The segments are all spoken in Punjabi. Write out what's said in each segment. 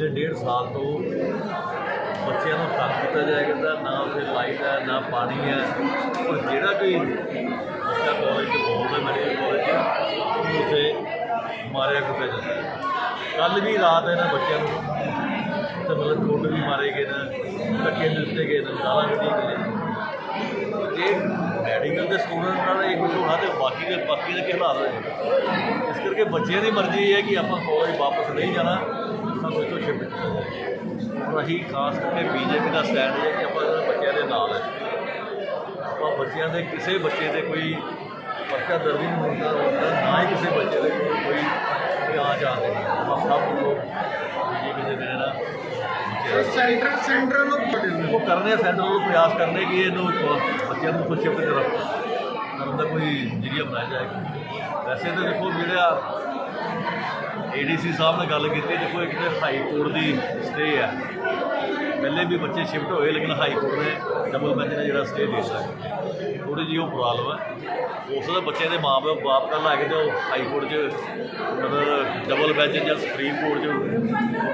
ਪਿਛਲੇ ਡੇਢ ਸਾਲ ਤੋਂ ਬੱਚਿਆਂ ਨੂੰ ਤੰਗ ਕੀਤਾ ਜਾਇਆ ਕਰਦਾ, ਨਾ ਉੱਥੇ ਲਾਈਟ ਹੈ ਨਾ ਪਾਣੀ ਹੈ। ਔਰ ਜਿਹੜਾ ਕੋਈ ਬੱਚਾ ਕਾਲਜ ਚ ਬੋਲਦਾ ਮੈਡੀਕਲ ਕਾਲਜ ਚ, ਉਹਨੂੰ ਉੱਥੇ ਮਾਰਿਆ ਕੁੱਟਿਆ ਜਾਂਦਾ ਹੈ। ਕੱਲ ਵੀ ਰਾਤ ਇਹਨਾਂ ਬੱਚਿਆਂ ਨੂੰ ਉੱਥੇ ਮਤਲਬ ਕੁੱਟ ਵੀ ਮਾਰੇ ਗਏ ਨੇ, ਧੱਕੇ ਦਿੱਤੇ ਗਏ ਨੇ, ਗਾਲਾਂ ਕੱਢੀਆਂ ਗਈਆਂ ਜੇ ਮੈਡੀਕਲ ਦੇ ਸਟੂਡੈਂਟ ਨਾਲ ਇਹ ਕੁਝ ਹੋਣਾ ਤੇ ਬਾਕੀ ਦੇ ਬਾਕੀ ਦੇ ਕੀ ਹਾਲਾਤ ਹੋਏ ਇਸ ਕਰਕੇ ਬੱਚਿਆਂ ਦੀ ਮਰਜ਼ੀ ਹੈ ਕਿ ਆਪਾਂ ਕਾਲਜ ਵਾਪਸ ਨਹੀਂ ਜਾਣਾ। ਸਾਨੂੰ ਇੱਥੋਂ ਸ਼ਿਫਟ ਕੀਤਾ ਜਾਏ ਔਰ ਅਸੀਂ ਖਾਸ ਕਰਕੇ ਬੀਜੇਪੀ ਦਾ ਸਟੈਂਡ ਹੈ ਕਿ ਆਪਾਂ ਇਹਨਾਂ ਬੱਚਿਆਂ ਦੇ ਨਾਲ ਹੈ। ਆਪਾਂ ਬੱਚਿਆਂ ਦੇ ਕਿਸੇ ਬੱਚੇ ਦੇ ਕੋਈ ਪਰਚਾ ਦਰਜ ਨਹੀਂ ਹੁੰਦਾ ਹੁੰਦਾ ਨਾ ਹੀ ਕਿਸੇ ਬੱਚੇ ਦੇ ਕੋਈ ਕੋਈ ਆ ਨਹੀਂ ਆਪਾਂ ਸਭ ਲੋਕ ਬੀਜੇਪੀ ਦੇ ਦੇਣਾ ਸੈਂਟਰ ਸੈਂਟਰ ਨੂੰ ਉਹ ਕਰਨੇ ਸੈਂਟਰ ਨੂੰ ਪ੍ਰਯਾਸ ਕਰਨੇ ਕਿ ਇਹਨੂੰ ਬੱਚਿਆਂ ਨੂੰ ਕੁਝ ਸ਼ਿਫਟ ਕਰਨ ਦਾ ਕੋਈ ਜਰੀਆ ਬਣਾਇਆ ਜਾਏਗਾ ਵੈਸੇ ਤਾਂ ਦੇਖੋ ਜਿਹੜਾ ਏਡੀਸੀ ਸਾਹਿਬ ਨੇ ਗੱਲ ਕੀਤੀ, ਦੇਖੋ ਇੱਕ ਤੇ ਹਾਈ ਕੋਰਟ ਦੀ ਸਟੇ ਹੈ ਪਹਿਲੇ ਵੀ ਬੱਚੇ ਸ਼ਿਫਟ ਹੋਏ, ਲੇਕਿਨ ਹਾਈ ਕੋਰਟ ਨੇ ਡਬਲ ਬੈਂਚ ਨੇ ਜਿਹੜਾ ਸਟੇ ਦੇ ਦਿੱਤਾ। ਥੋੜੀ ਜਿਹੀ ਉਹ ਪ੍ਰੋਬਲਮ ਹੈ ਉਸ ਦਾ ਬੱਚੇ ਦੇ ਮਾਪੇ ਬਾਪ ਕੱਲ ਆ ਕੇ ਤੇ ਉਹ ਹਾਈ ਕੋਰਟ 'ਚ ਮਤਲਬ ਡਬਲ ਬੈਂਚ ਜਾਂ ਸੁਪਰੀਮ ਕੋਰਟ 'ਚ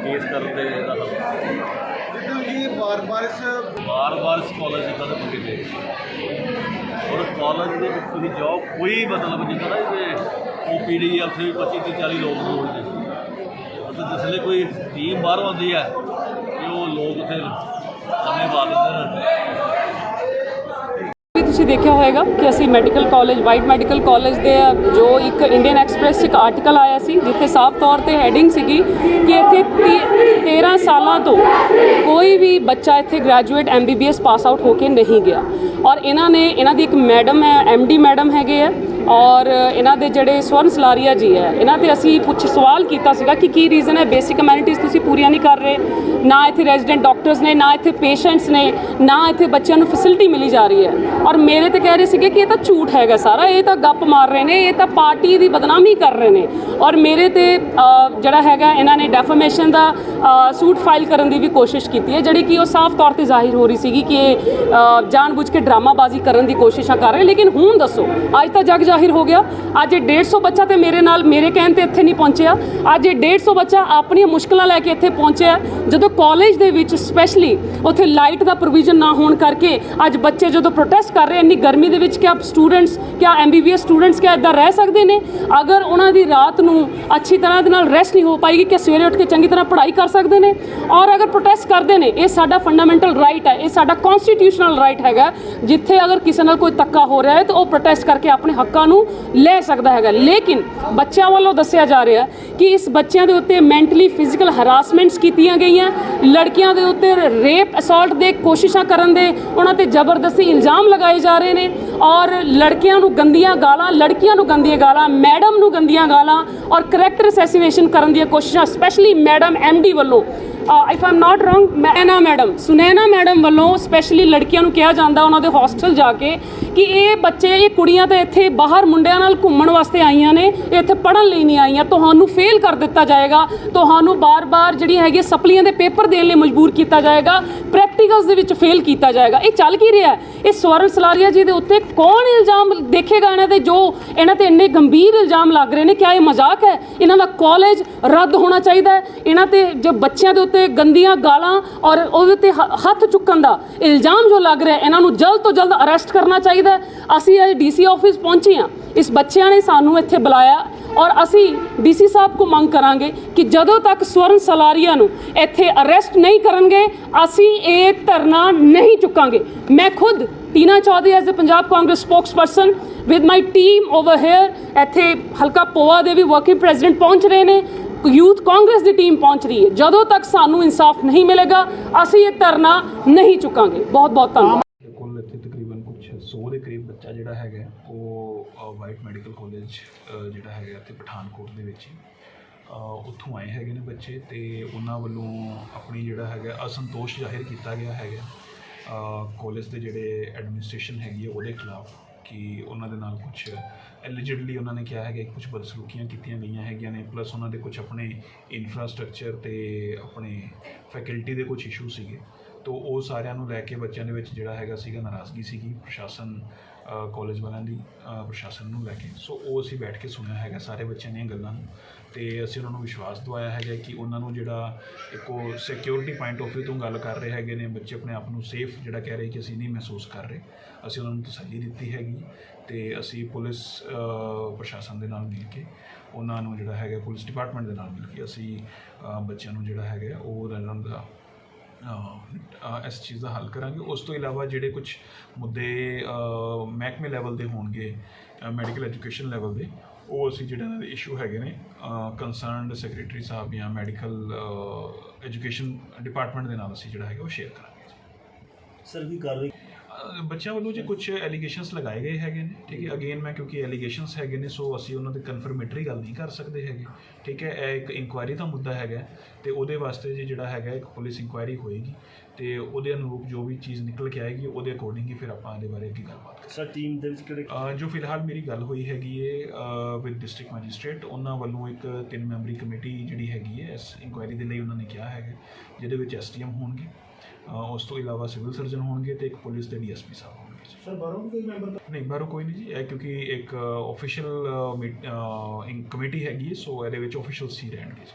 ਕੇਸ ਕਰਨ ਦੇ ਦਾ ਹੱਲ ਜਿੱਦਾਂ ਬਾਰ-ਬਾਰ ਇਸ ਬਾਰ-ਬਾਰ ਕਾਲਜ ਜਿੱਦਾਂ ਦੇ ਮੰਗੇ ਦੇ। ਔਰ ਕਾਲਜ ਦੇ ਵਿੱਚ ਤੁਸੀਂ ਜਾਓ, ਕੋਈ ਮਤਲਬ ਜਿੱਦਾਂ ਨਾ ਇਹ ਓਪੀਡੀ ਜਾਂ ਫਿਰ 25 30 40 ਲੋਕ ਹੋਣਗੇ ਮਤਲਬ ਜਿਸਲੇ ਕੋਈ ਟੀਮ ਬਾਹਰ ਆਉਂਦੀ ਹੈ ਕਿ ਉਹ ਲੋਕ ਉੱਥੇ ਸਮੇਂ ਬਾਅਦ ਦਿੰਦੇ ਨੇ ਤੁਸੀਂ ਦੇਖਿਆ ਹੋਵੇਗਾ ਕਿ ਅਸੀਂ medical college white medical college ਦੇ, ਜੋ ਇੱਕ ਇੰਡੀਅਨ ਐਕਸਪ੍ਰੈਸ 'ਚ ਇੱਕ ਆਰਟੀਕਲ ਆਇਆ ਸੀ, ਜਿੱਥੇ ਸਾਫ਼ ਤੌਰ ਤੇ ਹੈਡਿੰਗ ਸੀਗੀ ਕਿ ਇੱਥੇ ਤੀ- 13 ਸਾਲਾਂ ਤੋਂ ਕੋਈ ਵੀ ਬੱਚਾ ਇੱਥੇ ਗ੍ਰੈਜੂਏਟ ਐਮਬੀਬੀਐਸ ਪਾਸ ਆਊਟ ਹੋ ਕੇ ਨਹੀਂ ਗਿਆ। ਔਰ ਇਹਨਾਂ ਨੇ, ਇਹਨਾਂ ਦੀ ਇੱਕ ਮੈਡਮ ਹੈ ਐਮਡੀ ਮੈਡਮ ਹੈਗੇ ਆ, ਔਰ ਇਹਨਾਂ ਦੇ ਜਿਹੜੇ ਸਵਰਨ ਸਲਾਰੀਆ ਜੀ ਹੈ, ਇਹਨਾਂ ਤੇ ਅਸੀਂ ਪੁੱਛ, ਸਵਾਲ ਕੀਤਾ ਸੀਗਾ ਕਿ ਕੀ ਰੀਜ਼ਨ ਹੈ ਬੇਸਿਕ ਕਮਿਊਨਿਟੀਜ਼ ਤੁਸੀਂ ਪੂਰੀਆਂ ਨਹੀਂ ਕਰ ਰਹੇ, ਨਾ ਇੱਥੇ ਰੈਜ਼ੀਡੈਂਟ ਡਾਕਟਰਸ ਨੇ, ਨਾ ਇੱਥੇ ਪੇਸ਼ੈਂਟਸ ਨੇ, ਨਾ ਇੱਥੇ ਬੱਚਿਆਂ ਨੂੰ ਫੈਸਿਲਿਟੀ ਮਿਲੀ ਜਾ ਰਹੀ ਹੈ। ਔਰ ਮੇਰੇ ਤੇ ਕਹਿ ਰਹੇ ਸੀਗੇ ਕਿ ਇਹ ਤਾਂ ਝੂਠ ਹੈਗਾ ਸਾਰਾ ਇਹ ਤਾਂ ਗੱਪ ਮਾਰ ਰਹੇ ਨੇ ਇਹ ਤਾਂ ਪਾਰਟੀ ਦੀ ਬਦਨਾਮੀ ਕਰ ਰਹੇ ਨੇ। ਔਰ ਮੇਰੇ ਤੇ ਜਿਹੜਾ ਹੈਗਾ ਇਹਨਾਂ ਨੇ ਡੈਫਾਮੇਸ਼ਨ ਦਾ ਸੂਟ ਫਾਈਲ ਕਰਨ ਦੀ ਵੀ ਕੋਸ਼ਿਸ਼ ਕੀਤੀ ਹੈ ਜਿਹੜੀ ਕਿ ਉਹ ਸਾਫ਼ ਤੌਰ ਤੇ ਜ਼ਾਹਿਰ ਹੋ ਰਹੀ ਸੀਗੀ ਕਿ ਇਹ ਅ, ਜਾਣਬੁੱਝ ਕੇ ਡਰਾਮਾਬਾਜ਼ੀ ਕਰਨ ਦੀ ਕੋਸ਼ਿਸ਼ਾਂ ਕਰ ਰਹੇ ਲੇਕਿਨ ਹੁਣ ਦੱਸੋ ਅੱਜ ਤਾਂ ਜਗ ਜ਼ਾਹਿਰ ਹੋ ਗਿਆ ਅੱਜ ਇਹ 150 ਬੱਚਾ ਤੇ ਮੇਰੇ ਨਾਲ ਮੇਰੇ ਕਹਿਣ ਤੇ ਇੱਥੇ ਨਹੀਂ ਪਹੁੰਚਿਆ ਅੱਜ ਇਹ 150 ਬੱਚਾ ਆਪਣੀਆਂ ਮੁਸ਼ਕਲਾਂ ਲੈ ਕੇ ਇੱਥੇ ਪਹੁੰਚਿਆ ਜਦੋਂ ਕਾਲਜ ਦੇ ਵਿੱਚ ਸਪੈਸ਼ਲੀ ਉੱਥੇ ਲਾਈਟ ਦਾ ਪ੍ਰੋਵੀਜ਼ਨ ਨਾ ਹੋਣ ਕਰਕੇ ਅੱਜ ਬੱਚੇ ਜਦੋਂ ਪ੍ਰੋਟੈਸਟ ਕਰ ਰਹੇ ਇੰਨੀ ਗਰਮੀ ਦੇ ਵਿੱਚ ਕਿਆ ਸਟੂਡੈਂਟਸ ਕਿਆ ਐਮਬੀਬੀਐਸ ਸਟੂਡੈਂਟਸ ਕਿਆ ਇਦਾਂ ਰਹਿ ਸਕਦੇ ਨੇ? ਅਗਰ ਉਹਨਾਂ ਦੀ ਰਾਤ ਨੂੰ ਅੱਛੀ ਤਰ੍ਹਾਂ ਦੇ ਨਾਲ ਰੈਸਟ ਨਹੀਂ ਹੋ ਪਾਏਗੀ, ਕਿ ਸਵੇਰੇ ਉੱਠ ਕੇ ਚੰਗੀ ਤਰ੍ਹਾਂ ਪੜ੍ਹਾਈ ਕਰ ਸਕਦੇ ਨੇ? ਔਰ ਅਗਰ ਪ੍ਰੋਟੈਸਟ ਕਰਦੇ ਨੇ, ਇਹ ਸਾਡਾ ਫੰਡਾਮੈਂਟਲ ਰਾਈਟ ਹੈ, ਇਹ ਸਾਡਾ ਕਨਸਟੀਟਿਊਸ਼ਨਲ ਰਾਈਟ ਹੈਗਾ, ਜਿੱਥੇ ਅਗਰ ਕਿਸੇ ਨਾਲ ਕੋਈ ਧੱਕਾ ਹੋ ਰਿਹਾ ਹੈ, ਤਾਂ ਉਹ ਪ੍ਰੋਟੈਸਟ ਕਰਕੇ ਆਪਣੇ ਹੱਕਾਂ ਨੂੰ ਲੈ ਸਕਦਾ ਹੈਗਾ। ਲੇਕਿਨ ਬੱਚਿਆਂ ਵੱਲੋਂ ਦੱਸਿਆ ਜਾ ਰਿਹਾ ਕਿ ਇਸ ਬੱਚਿਆਂ ਦੇ ਉੱਤੇ ਮੈਂਟਲੀ ਫਿਜ਼ੀਕਲ ਹਰਾਸਮੈਂਟਸ ਕੀਤੀਆਂ ਗਈਆਂ, ਲੜਕੀਆਂ ਦੇ ਉੱਤੇ ਰੇਪ ਅਸੌਲਟ ਦੇ ਕੋਸ਼ਿਸ਼ਾਂ ਕਰਨ ਦੇ ਉਹਨਾਂ ਤੇ ਜ਼ਬਰਦਸਤੀ ਇਲਜ਼ਾਮ ਲਗਾਏ ਜਾ ਰਹੇ ਨੇ ਔਰ ਲੜਕੀਆਂ ਨੂੰ ਗੰਦੀਆਂ ਗਾਲਾਂ, ਲੜਕੀਆਂ ਨੂੰ ਗੰਦੀਆਂ ਗਾਲਾਂ, ਮੈਡਮ ਨੂੰ ਗੰਦੀਆਂ ਗਾਲਾਂ ਔਰ ਕਰੈਕਟਰ ਅਸੈਸੀਨੇਸ਼ਨ ਕਰਨ ਦੀਆਂ ਕੋਸ਼ਿਸ਼ਾਂ ਸਪੈਸ਼ਲੀ ਮੈਡਮ ਐਮਡੀ ਵੱਲੋਂ। If I'm not wrong Maina madam Sunaina madam ਵੱਲੋਂ ਸਪੈਸ਼ਲੀ ਲੜਕੀਆਂ ਨੂੰ ਕਿਹਾ ਜਾਂਦਾ ਉਹਨਾਂ ਦੇ ਹੋਸਟਲ ਜਾ ਕੇ ਕਿ ਇਹ ਬੱਚੇ, ਇਹ ਕੁੜੀਆਂ ਤਾਂ ਇੱਥੇ ਬਾਹਰ ਮੁੰਡਿਆਂ ਨਾਲ ਘੁੰਮਣ ਵਾਸਤੇ ਆਈਆਂ ਨੇ, ਇਹ ਇੱਥੇ ਪੜ੍ਹਨ ਲਈ ਨਹੀਂ ਆਈਆਂ। ਤੁਹਾਨੂੰ ਫੇਲ ਕਰ ਦਿੱਤਾ ਜਾਏਗਾ। ਤੁਹਾਨੂੰ ਬਾਰ-ਬਾਰ ਜਿਹੜੀ ਹੈਗੀ ਸਪਲੀਆਂ ਦੇ ਪੇਪਰ ਦੇਣ ਲਈ ਮਜਬੂਰ ਕੀਤਾ ਜਾਏਗਾ। ਪ੍ਰੈਕਟੀਕਲਸ ਦੇ ਵਿੱਚ ਫੇਲ ਕੀਤਾ ਜਾਏਗਾ। ਇਹ ਚੱਲ ਕੀ ਰਿਹਾ? ਇਹ ਸਵਰਨ ਸਲਾਰੀਆ ਜੀ ਦੇ ਉੱਤੇ ਕੌਣ ਇਲਜ਼ਾਮ ਦੇਖੇਗਾ ਇਹਨਾਂ ਤੇ ਜੋ ਇਹਨਾਂ ਤੇ ਇੰਨੇ ਗੰਭੀਰ ਇਲਜ਼ਾਮ ਲੱਗ ਰਹੇ ਨੇ? ਕਿਆ ਇਹ ਮਜ਼ਾਕ ਹੈ? ਇਹਨਾਂ ਦਾ ਕਾਲਜ ਰੱਦ ਹੋਣਾ ਚਾਹੀਦਾ ਹੈ। ਇਹਨਾਂ ਤੇ ਜੋ ਬੱਚਿਆਂ ਦੇ ਉੱਤੇ ਗੰਦੀਆਂ ਗਾਲਾਂ ਔਰ ਉਹਦੇ ਤੇ ਹ- ਹੱਥ ਚੁੱਕਣ ਦਾ ਇਲਜ਼ਾਮ ਜੋ ਲੱਗ ਰਿਹਾ, ਇਹਨਾਂ ਨੂੰ ਜਲਦ ਤੋਂ ਜਲਦ ਅਰੈਸਟ ਕਰਨਾ ਚਾਹੀਦਾ ਹੈ। ਅਸੀਂ ਅੱਜ ਡੀਸੀ ਆਫਿਸ ਪਹੁੰਚੇ ਹਾਂ। ਇਸ ਬੱਚਿਆਂ ਨੇ ਸਾਨੂੰ ਇੱਥੇ ਬੁਲਾਇਆ ਔਰ ਅਸੀਂ ਡੀਸੀ ਸਾਹਿਬ ਕੋ ਮੰਗ ਕਰਾਂਗੇ ਕਿ ਜਦੋਂ ਤੱਕ ਸਵਰਨ ਸਲਾਰੀਆ ਨੂੰ ਇੱਥੇ ਅਰੈਸਟ ਨਹੀਂ ਕਰਨਗੇ, ਅਸੀਂ ਇਹ ਧਰਨਾ ਨਹੀਂ ਚੁੱਕਾਂਗੇ। ਮੈਂ ਖੁਦ Tina Chaudhary as a Punjab Congress spokesperson with my team over here ਇੱਥੇ ਹਲਕਾ ਪੋਆ ਦੇ ਵੀ ਵਰਕਿੰਗ ਪ੍ਰੈਜ਼ੀਡੈਂਟ ਪਹੁੰਚ ਰਹੇ ਨੇ, ਯੂਥ ਕਾਂਗਰਸ ਦੀ ਟੀਮ ਪਹੁੰਚ ਰਹੀ ਹੈ। ਜਦੋਂ ਤੱਕ ਸਾਨੂੰ ਇਨਸਾਫ ਨਹੀਂ ਮਿਲੇਗਾ, ਅਸੀਂ ਇਹ ਧਰਨਾ ਨਹੀਂ ਚੁੱਕਾਂਗੇ। ਬਹੁਤ ਬਹੁਤ ਧੰਨਵਾਦ ਤੇ ਕੁੱਲ ਇੱਥੇ ਤਕਰੀਬਨ ਕੁਝ 100 ਦੇ ਕਰੀਬ ਬੱਚਾ ਜਿਹੜਾ ਹੈਗਾ ਉਹ ਵਾਈਟ ਮੈਡੀਕਲ ਕਾਲਜ ਜਿਹੜਾ ਹੈਗਾ ਇੱਥੇ ਪਠਾਨਕੋਟ ਦੇ ਵਿੱਚ ਹੀ, ਉੱਥੋਂ ਆਏ ਹੈਗੇ ਨੇ ਬੱਚੇ ਤੇ ਉਹਨਾਂ ਵੱਲੋਂ ਆਪਣੀ ਜਿਹੜਾ ਹੈਗਾ ਅਸੰਤੋਸ਼ ਜ਼ਾਹਿਰ ਕੀਤਾ ਗਿਆ ਹੈਗਾ ਕਾਲਜ ਦੇ ਜਿਹੜੇ ਐਡਮਿਨਿਸਟ੍ਰੇਸ਼ਨ ਹੈਗੀ ਹੈ ਉਹਦੇ ਖਿਲਾਫ ਕਿ ਉਹਨਾਂ ਦੇ ਨਾਲ ਕੁਝ ਐਲੀਜਿਡਲੀ ਉਹਨਾਂ ਨੇ ਕਿਹਾ ਹੈਗਾ ਕਿ ਕੁਝ ਬਦਸਲੂਕੀਆਂ ਕੀਤੀਆਂ ਗਈਆਂ ਹੈਗੀਆਂ ਨੇ ਪਲੱਸ ਉਹਨਾਂ ਦੇ ਕੁਝ ਆਪਣੇ ਇਨਫਰਾਸਟ੍ਰਕਚਰ ਤੇ ਆਪਣੇ ਫੈਕਲਟੀ ਦੇ ਕੁਝ ਇਸ਼ੂ ਸੀਗੇ। ਤੋ ਉਹ ਸਾਰਿਆਂ ਨੂੰ ਲੈ ਕੇ ਬੱਚਿਆਂ ਦੇ ਵਿੱਚ ਜਿਹੜਾ ਹੈਗਾ ਸੀਗਾ ਨਾਰਾਜ਼ਗੀ ਸੀਗੀ ਪ੍ਰਸ਼ਾਸਨ ਕਾਲਜ ਵਾਲਿਆਂ ਦੀ ਪ੍ਰਸ਼ਾਸਨ ਨੂੰ ਲੈ ਕੇ। ਸੋ ਉਹ ਅਸੀਂ ਬੈਠ ਕੇ ਸੁਣਿਆ ਹੈਗਾ ਸਾਰੇ ਬੱਚਿਆਂ ਦੀਆਂ ਗੱਲਾਂ ਨੂੰ। ਤੇ ਅਸੀਂ ਉਹਨਾਂ ਨੂੰ ਵਿਸ਼ਵਾਸ ਦਵਾਇਆ ਹੈਗਾ ਕਿ ਉਹਨਾਂ ਨੂੰ ਜਿਹੜਾ ਇੱਕੋ ਉਹ ਸਿਕਿਉਰਿਟੀ ਪੁਆਇੰਟ ਆਫ View ਤੋਂ ਗੱਲ ਕਰ ਰਹੇ ਹੈਗੇ ਨੇ, ਬੱਚੇ ਆਪਣੇ ਆਪ ਨੂੰ ਸੇਫ ਜਿਹੜਾ ਕਹਿ ਰਹੇ ਕਿ ਅਸੀਂ ਨਹੀਂ ਮਹਿਸੂਸ ਕਰ ਰਹੇ। ਅਸੀਂ ਉਹਨਾਂ ਨੂੰ ਤਸੱਲੀ ਦਿੱਤੀ ਹੈਗੀ ਤੇ ਅਸੀਂ ਪੁਲਿਸ ਪ੍ਰਸ਼ਾਸਨ ਦੇ ਨਾਲ ਮਿਲ ਕੇ ਉਹਨਾਂ ਨੂੰ ਜਿਹੜਾ ਹੈਗਾ, ਪੁਲਿਸ ਡਿਪਾਰਟਮੈਂਟ ਦੇ ਨਾਲ ਮਿਲ ਕੇ ਅਸੀਂ ਬੱਚਿਆਂ ਨੂੰ ਜਿਹੜਾ ਹੈਗਾ ਉਹ ਇਸ ਚੀਜ਼ ਦਾ ਹੱਲ ਕਰਾਂਗੇ। ਉਸ ਤੋਂ ਇਲਾਵਾ ਜਿਹੜੇ ਕੁਝ ਮੁੱਦੇ ਮਹਿਕਮੇ ਲੈਵਲ ਦੇ ਹੋਣਗੇ ਮੈਡੀਕਲ ਐਜੂਕੇਸ਼ਨ ਲੈਵਲ ਦੇ, ਉਹ ਅਸੀਂ ਜਿਹੜੇ ਇਹਨਾਂ ਦੇ ਇਸ਼ੂ ਹੈਗੇ ਨੇ ਕੰਸਰਨਡ ਸੈਕਟਰੀ ਸਾਹਿਬ ਜਾਂ ਮੈਡੀਕਲ ਐਜੂਕੇਸ਼ਨ ਡਿਪਾਰਟਮੈਂਟ ਦੇ ਨਾਲ ਅਸੀਂ ਜਿਹੜਾ ਹੈਗਾ ਉਹ ਸ਼ੇਅਰ ਕਰਾਂਗੇ। ਸਰ ਵੀ ਕਾਰਵਾਈ ਅਹ ਬੱਚਿਆਂ ਵੱਲੋਂ ਜੇ ਕੁਝ ਐਲੀਗੇਸ਼ਨਸ ਲਗਾਏ ਗਏ ਹੈਗੇ ਨੇ ਠੀਕ ਹੈ ਅਗੇਨ ਮੈਂ ਕਿਉਂਕਿ ਐਲੀਗੇਸ਼ਨਸ ਹੈਗੇ ਨੇ ਸੋ ਅਸੀਂ ਉਹਨਾਂ ਤੇ ਕਨਫਰਮੇਟਰੀ ਗੱਲ ਨਹੀਂ ਕਰ ਸਕਦੇ ਹੈਗੇ ਠੀਕ ਹੈ ਇਹ ਇੱਕ ਇਨਕੁਆਇਰੀ ਦਾ ਮੁੱਦਾ ਹੈਗਾ ਤੇ ਉਹਦੇ ਵਾਸਤੇ ਜੇ ਜਿਹੜਾ ਹੈਗਾ ਇੱਕ ਪੁਲਿਸ ਇਨਕੁਆਇਰੀ ਹੋਏਗੀ ਤੇ ਉਹਦੇ ਅਨੁਰੂਪ ਜੋ ਵੀ ਚੀਜ਼ ਨਿਕਲ ਕੇ ਆਏਗੀ ਉਹਦੇ ਅਕੋਰਡਿੰਗ ਹੀ ਫਿਰ ਆਪਾਂ ਇਹਦੇ ਬਾਰੇ ਅੱਗੇ ਗੱਲਬਾਤ ਕਰਾਂਗੇ। ਸਰ ਟੀਮ ਦੇ ਵਿੱਚ ਕਿਹੜੇ ਜੋ ਫਿਲਹਾਲ ਮੇਰੀ ਗੱਲ ਹੋਈ ਹੈਗੀ ਹੈ ਵਿਦ ਡਿਸਟ੍ਰਿਕਟ ਮੈਜਿਸਟ੍ਰੇਟ ਉਹਨਾਂ ਵੱਲੋਂ ਇੱਕ ਤਿੰਨ ਮੈਂਬਰੀ ਕਮੇਟੀ ਜਿਹੜੀ ਹੈਗੀ ਹੈ ਇਸ ਇਨਕੁਆਇਰੀ ਦੇ ਲਈ ਉਹਨਾਂ ਨੇ ਕਿਹਾ ਹੈਗਾ ਜਿਹਦੇ ਵਿੱਚ ਐਸਟੀਐਮ ਹੋਣਗੇ। ਉਸ ਤੋਂ ਇਲਾਵਾ ਸਿਵਲ ਸਰਜਨ ਹੋਣਗੇ ਤੇ ਇੱਕ ਪੁਲਿਸ ਦੇ ਡੀਐਸਪੀ ਸਾਹਿਬ ਹੋਣਗੇ। ਸਰ ਬਾਹਰੋਂ ਕੋਈ ਮੈਂਬਰ ਨਹੀਂ ਬਾਹਰੋਂ ਕੋਈ ਨਹੀਂ ਜੀ ਇਹ ਕਿਉਂਕਿ ਇੱਕ ਆਫੀਸ਼ੀਅਲ ਕਮੇਟੀ ਹੈਗੀ ਸੋ ਇਹਦੇ ਵਿੱਚ ਆਫੀਸ਼ੀਅਲਸ ਹੀ ਰਹਿਣਗੇ ਜੀ